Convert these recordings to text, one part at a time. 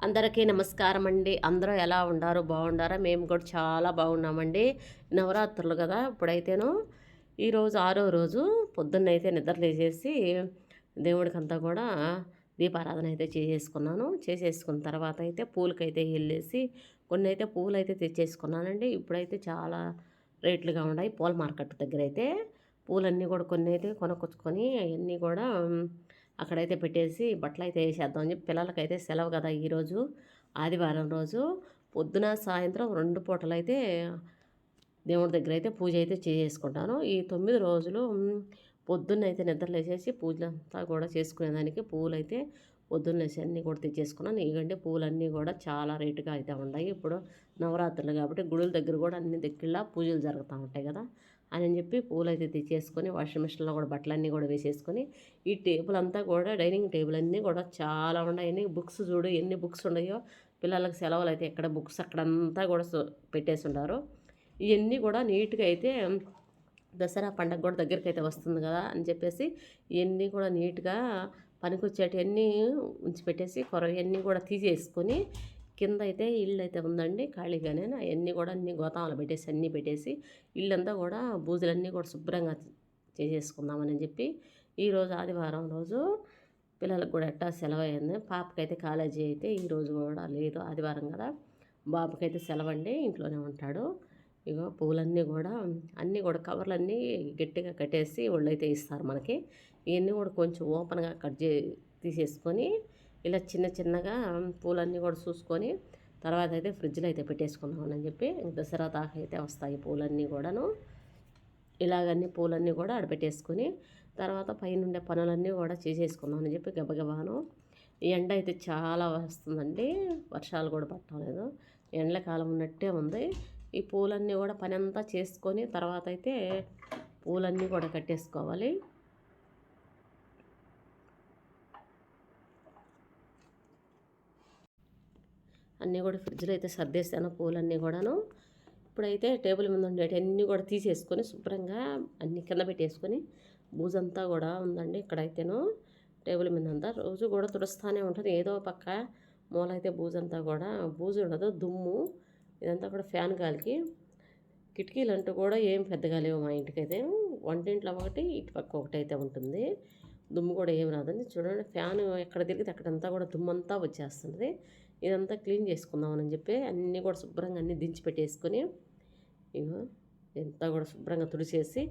అందరికీ నమస్కారం అండి. అందరూ ఎలా ఉండారు? బాగుండారా? మేము కూడా చాలా బాగున్నామండి. నవరాత్రులు కదా ఇప్పుడైతేను. ఈరోజు ఆరో రోజు పొద్దున్నైతే నిద్ర లేచేసి దేవుడికి అంతా కూడా దీపారాధన అయితే చేసేసుకున్నాను. చేసేసుకున్న తర్వాత అయితే పూలకైతే వెళ్ళేసి కొన్ని అయితే పూలు అయితే తెచ్చేసుకున్నానండి. ఇప్పుడైతే చాలా రేట్లుగా ఉన్నాయి. పూల మార్కెట్ దగ్గర అయితే పూలన్నీ కూడా కొన్ని అయితే కొనుక్కొచ్చుకొని అవన్నీ కూడా అక్కడైతే పెట్టేసి బట్టలు అయితే వేసేద్దాం అని చెప్పి పిల్లలకైతే సెలవు కదా ఈరోజు ఆదివారం రోజు పొద్దున సాయంత్రం రెండు పూటలు అయితే దేవుడి దగ్గర అయితే పూజ అయితే చేసుకుంటాను. ఈ తొమ్మిది రోజులు పొద్దున్న అయితే నిద్రలేసేసి పూజలంతా కూడా చేసుకునేదానికి పూలు అయితే పొద్దున్నేసి అన్నీ కూడా తెచ్చేసుకున్నాను. ఎందుకంటే పూలన్నీ కూడా చాలా రేటుగా అయితే ఉన్నాయి. ఇప్పుడు నవరాత్రులు కాబట్టి గుడుల దగ్గర కూడా అన్ని దగ్గర పూజలు జరుగుతూ ఉంటాయి కదా. అని చెప్పి పూలు అయితే తెచ్చేసుకొని వాషింగ్ మిషన్లో కూడా బట్టలన్నీ కూడా వేసేసుకొని ఈ టేబుల్ అంతా కూడా డైనింగ్ టేబుల్ అన్నీ కూడా చాలా ఉన్నాయి బుక్స్ చూడు ఎన్ని బుక్స్ ఉన్నాయో పిల్లలకు సెలవులు అయితే ఎక్కడ బుక్స్ అక్కడంతా కూడా పెట్టేసి ఉండారు ఇవన్నీ కూడా నీట్గా అయితే దసరా పండగ కూడా దగ్గరికి అయితే వస్తుంది కదా అని చెప్పేసి ఇవన్నీ కూడా నీట్గా పనికొచ్చేటివన్నీ ఉంచి పెట్టేసి కొరవన్నీ కూడా తీసేసుకొని కింద అయితే ఇల్లు అయితే ఉందండి ఖాళీగానే. అవన్నీ కూడా అన్ని గోతాములు పెట్టేసి అన్నీ పెట్టేసి ఇల్లంతా కూడా బూజులన్నీ కూడా శుభ్రంగా చేసేసుకుందామని చెప్పి ఈరోజు ఆదివారం రోజు పిల్లలకు కూడా ఎట్టా సెలవు అయింది పాపకైతే కాలేజీ అయితే ఈరోజు కూడా లేదు ఆదివారం కదా. బాబుకైతే సెలవు అండి ఇంట్లోనే ఉంటాడు. ఇగో పువ్వులన్నీ కూడా అన్నీ కూడా కవర్లన్నీ గట్టిగా కట్టేసి వాళ్ళు అయితే ఇస్తారు మనకి. ఇవన్నీ కూడా కొంచెం ఓపెన్గా కట్ చే తీసేసుకొని ఇలా చిన్న చిన్నగా పూలన్నీ కూడా చూసుకొని తర్వాత అయితే ఫ్రిడ్జ్లో అయితే పెట్టేసుకున్నామని చెప్పి దసరా దాకా అయితే వస్తాయి పూలన్నీ కూడాను. ఇలాగన్నీ పూలన్నీ కూడా ఆడపెట్టేసుకొని తర్వాత పైన పనులన్నీ కూడా చేసేసుకుందామని చెప్పి గబగబాను. ఈ ఎండ అయితే చాలా వస్తుందండి. వర్షాలు కూడా పట్టలేదు ఎండకాలం ఉన్నట్టే ఉంది. ఈ పూలన్నీ కూడా పని అంతా చేసుకొని తర్వాత అయితే పూలన్నీ కూడా కట్టేసుకోవాలి. అన్నీ కూడా ఫ్రిడ్జ్లో అయితే సర్దేశాను పూలన్నీ కూడాను. ఇప్పుడైతే టేబుల్ మీద ఉండేటి అన్నీ కూడా తీసేసుకొని శుభ్రంగా అన్నీ కింద పెట్టేసుకొని బూజంతా కూడా ఉందండి ఇక్కడైతేను. టేబుల్ మీద అంతా రోజు కూడా తుడుస్తూనే ఉంటుంది. ఏదో పక్క మూల అయితే బూజంతా కూడా బూజు ఉండదు దుమ్ము ఇదంతా కూడా ఫ్యాన్ గాలికి. కిటికీలు అంటూ కూడా ఏం పెద్దగా లేవు మా ఇంటికైతే. వంటింట్లో ఒకటి ఇటు పక్క ఒకటి అయితే ఉంటుంది. దుమ్ము కూడా ఏం రాదండి. చూడండి ఫ్యాన్ ఎక్కడ తిరిగితే అక్కడంతా కూడా దుమ్మంతా వచ్చేస్తుంది. ఇదంతా క్లీన్ చేసుకుందామని చెప్పి అన్నీ కూడా శుభ్రంగా అన్నీ దించి పెట్టేసుకొని ఇగో ఎంత కూడా శుభ్రంగా తుడిచేసి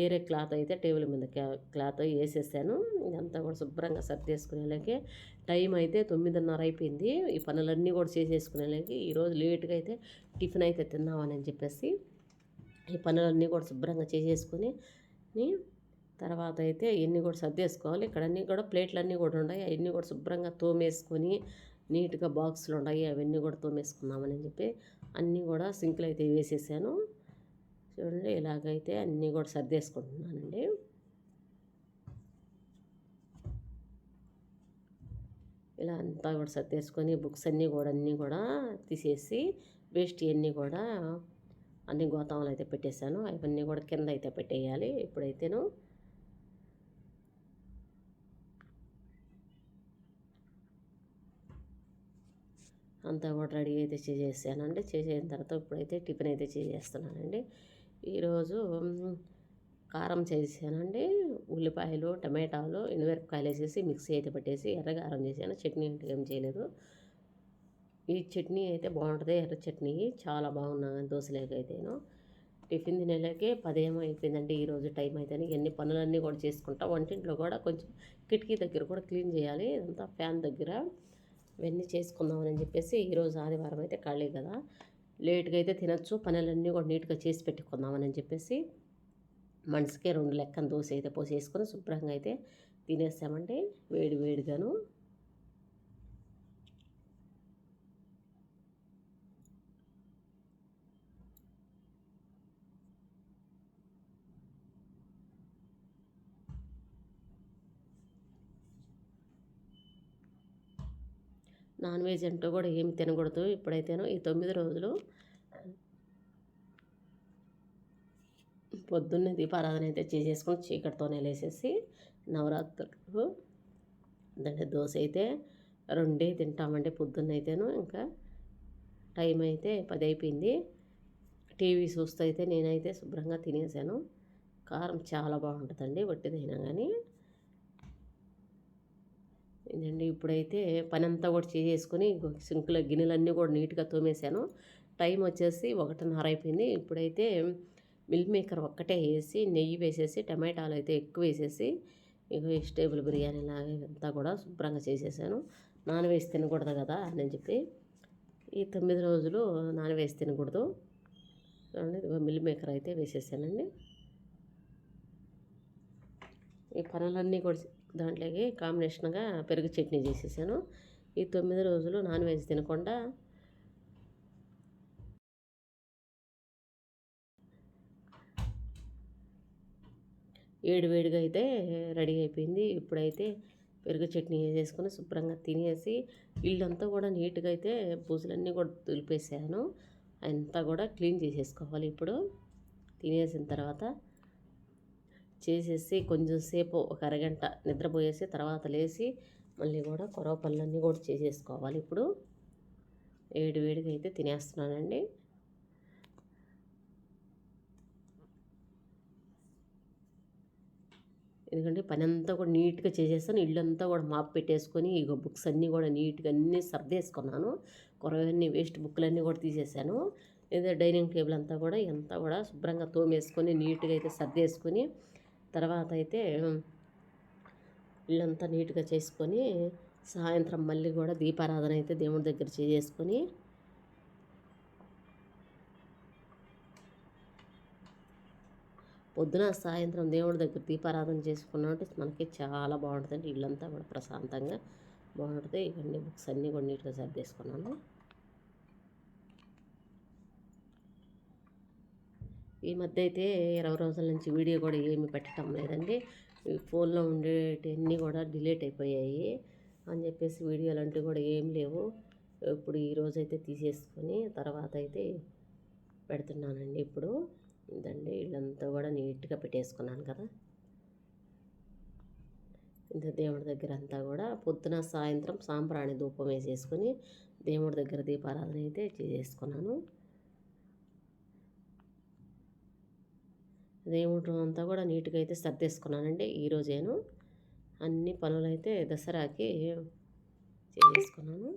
ఏరే క్లాత్ అయితే టేబుల్ మీద క్లాత్ వేసేసాను. ఇదంతా కూడా శుభ్రంగా సర్దేసుకునేలాగే టైం అయితే తొమ్మిదిన్నర అయిపోయింది. ఈ పనులన్నీ కూడా చేసేసుకునేలాగే ఈరోజు లేట్గా అయితే టిఫిన్ అయితే తిన్నామని చెప్పేసి ఈ పనులన్నీ కూడా శుభ్రంగా చేసేసుకొని తర్వాత అయితే ఇవన్నీ కూడా సర్దేసుకోవాలి ఇక్కడ అన్నీ కూడా ప్లేట్లన్నీ కూడా ఉన్నాయి. అవన్నీ కూడా శుభ్రంగా తోమేసుకొని నీట్గా బాక్సులు ఉన్నాయి అవన్నీ కూడా తోమేసుకుందామని చెప్పి అన్నీ కూడా సింక్లు అయితే వేసేసాను. చూడండి ఇలాగైతే అన్నీ కూడా సర్దేసుకుంటున్నానండి. ఇలా అంతా కూడా సర్దేసుకొని బుక్స్ అన్నీ కూడా అన్నీ కూడా తీసేసి వేస్ట్ అన్నీ కూడా అన్ని గోతాములు అయితే పెట్టేశాను. అవన్నీ కూడా కింద అయితే పెట్టేయాలి ఇప్పుడైతేను. అంతా కూడా రెడీ అయితే చేసేసానండి చేసేసిన తర్వాత ఇప్పుడైతే టిఫిన్ అయితే చేసేస్తున్నానండి. ఈరోజు కారం చేసానండి ఉల్లిపాయలు టమాటాలు ఎండుమిరపకాయలు వేసేసి మిక్సీ అయితే పట్టేసి ఎర్రగారం చేశాను. చట్నీ అంటే ఏం చేయలేదు. ఈ చట్నీ అయితే బాగుంటుంది. ఎర్ర చట్నీ చాలా బాగున్నాను దోశలేకైతేను టిఫిన్ తినేలాగే పదేమో అయిపోయిందండి ఈరోజు టైం అయితే ఎన్ని పనులన్నీ కూడా చేసుకుంటా. వంటింట్లో కూడా కొంచెం కిటికీ దగ్గర కూడా క్లీన్ చేయాలి. ఇదంతా ఫ్యాన్ దగ్గర. ఇవన్నీ చేసుకుందామని చెప్పేసి ఈరోజు ఆదివారం అయితే ఖాళీ కదా. లేట్గా అయితే తినచ్చు. పనులన్నీ కూడా నీట్గా చేసి పెట్టుకుందామని చెప్పేసి మనిషికే రెండు లెక్కన దోశ అయితే పోసేసుకొని శుభ్రంగా అయితే తినేసామండి వేడి వేడిగాను. నాన్ వెజ్ అంటూ కూడా ఏమి తినకూడదు ఇప్పుడైతేనో. ఈ తొమ్మిది రోజులు పొద్దున్నే దీపారాధన అయితే చేసేసుకొని చీకటితోనే లేసేసి నవరాత్రులు అంటే దోశ అయితే రెండే తింటామండి పొద్దున్నైతేను. ఇంకా టైం అయితే పది అయిపోయింది. టీవీ చూస్తూ అయితే నేనైతే శుభ్రంగా తినేసాను. కారం చాలా బాగుంటుందండి వట్టిదైనా కానీ ఇదండి. ఇప్పుడైతే పని అంతా కూడా చేసేసుకొని సింకులో గిన్నెలన్నీ కూడా నీట్గా తోమేశాను. టైం వచ్చేసి ఒకటిన్నర అయిపోయింది. ఇప్పుడైతే మిల్క్ మేకర్ ఒక్కటే వేసి నెయ్యి వేసేసి టమాటాలు అయితే ఎక్కువ వేసేసి ఇక వెజిటేబుల్ బిర్యానీ లాగా ఇదంతా కూడా శుభ్రంగా చేసేసాను. నాన్ తినకూడదు కదా అని చెప్పి. ఈ తొమ్మిది రోజులు నాన్ తినకూడదు. ఇదిగో మిల్ మేకర్ అయితే వేసేసానండి. ఈ పనులన్నీ కూడా దాంట్లోకి కాంబినేషన్గా పెరుగు చట్నీ చేసేసాను. ఈ తొమ్మిది రోజులు నాన్ వెజ్ తినకుండా ఏడు వేడిగా అయితే రెడీ అయిపోయింది. ఇప్పుడైతే పెరుగు చట్నీ వేసేసుకొని శుభ్రంగా తినేసి ఇల్లంతా కూడా నీట్గా అయితే పూసలన్నీ కూడా తులిపేసాను అంతా కూడా క్లీన్ చేసేసుకోవాలి ఇప్పుడు. తినేసిన తర్వాత చేసేసి కొంచెం సేపు ఒక అరగంట నిద్రపోయేసి తర్వాత లేచి మళ్ళీ కూడా కొరవ పళ్ళన్నీ కూడా చేసేసుకోవాలి. ఇప్పుడు వేడి వేడిగా అయితే తినేస్తున్నానండి. ఎందుకంటే పని అంతా కూడా నీట్గా చేసేస్తాను. అంతా కూడా మాప్ పెట్టేసుకొని ఇక బుక్స్ అన్నీ కూడా నీట్గా అన్నీ సర్దేసుకున్నాను. కొరవన్నీ వేస్ట్ బుక్లన్నీ కూడా తీసేసాను. ఏదో డైనింగ్ టేబుల్ అంతా కూడా ఎంత కూడా శుభ్రంగా తోమేసుకొని నీట్గా అయితే సర్దేసుకొని తర్వాత అయితే ఇల్లంతా నీట్గా చేసుకొని సాయంత్రం మళ్ళీ కూడా దీపారాధన అయితే దేవుడి దగ్గర చేసుకొని పొద్దున సాయంత్రం దేవుడి దగ్గర దీపారాధన చేసుకున్నట్టు మనకి చాలా బాగుంటుంది ఇల్లంతా కూడా ప్రశాంతంగా బాగుంటుంది. ఇవన్నీ బుక్స్ అన్నీ కూడా నీట్గా సర్దేసుకున్నాను. ఈ మధ్య అయితే ఇరవై రోజుల నుంచి వీడియో కూడా ఏమి పెట్టడం లేదండి. ఫోన్లో ఉండేటివన్నీ కూడా డిలీట్ అయిపోయాయి అని చెప్పేసి వీడియోలు అంటూ కూడా ఏం లేవు. ఇప్పుడు ఈరోజు అయితే తీసేసుకొని తర్వాత అయితే పెడుతున్నానండి ఇప్పుడు. ఇదండి వీళ్ళంతా కూడా నీట్గా పెట్టేసుకున్నాను కదా. ఇంత దేవుడి దగ్గర అంతా కూడా పొద్దున సాయంత్రం సాంబ్రాణి ధూపం వేసేసుకొని దేవుడి దగ్గర దీపారాధన అయితే చేసేసుకున్నాను. దేవుడు అంతా కూడా నీట్గా అయితే సర్దేసుకున్నానండి. ఈరోజేను అన్ని పనులైతే దసరాకి చేసుకున్నాను